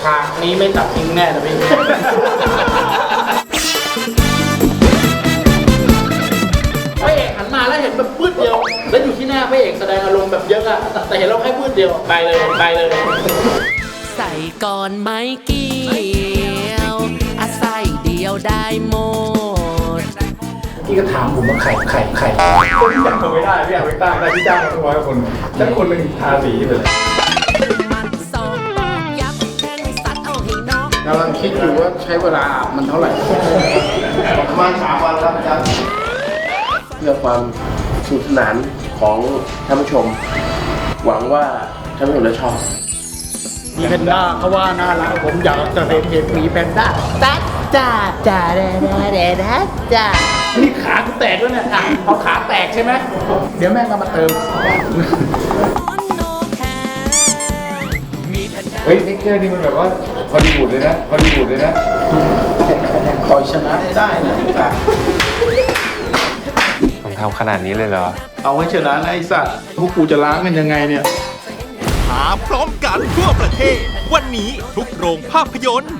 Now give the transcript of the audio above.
ฉากนี้ไม่ตัดทิ้งแน่นะพี่ พระเอกหันมาแล้วเห็นแบบปืดเดียว แล้วอยู่ที่หน้าพระเอกแสดงอารมณ์แบบเยอะอะแต่เห็นเราแค่ปืดเดียวไปเลยไปเลย ใส่ก่อนไหม่เกี่ยวอาใส่เดียวได้หมด พี่ก็ถามผมว่าไข่ไข่ไข่คนที่จำเขาไม่ได้พี่อยากไปตั้งได้ที่จ้างมาร้อยคน แล้วคนหนึ่งทาสีไปเลย กำลังคิดอยู่ว่าใช้เวลาอาบมันเท่าไหร่ ประมาณสามวันครับอาจารย์เพื่อความสนุกสนานของท่านผู้ชม หวังว่าท่านผู้ชมจะชอบ มีแพนด้าเขาว่าน่ารักผมอยากจะเห็นเห็นหมีแพนด้าตัดจ้าจ้าแดดแดดจ้านี่ขากูแตกแล้วเนี่ยอะเอาขาแตกใช่ไหม เดี๋ยวแม่งก็มาเติมโนแคมีแผ่นด้าเฮ้ยเท็กเจอร์นี่มันแบบว่า ฮอลลีวูดเลยนะฮอลลีวูดเลยนะคอยชนะให้ได้นะจ้ะต้องทำขนาดนี้เลยเหรอ เอาให้ชนะนะไอ้สัตว์พวกกูจะล้างกันยังไงเนี่ย หาพร้อมกันทั่วประเทศ วันนี้ทุกโรงภาพยนตร์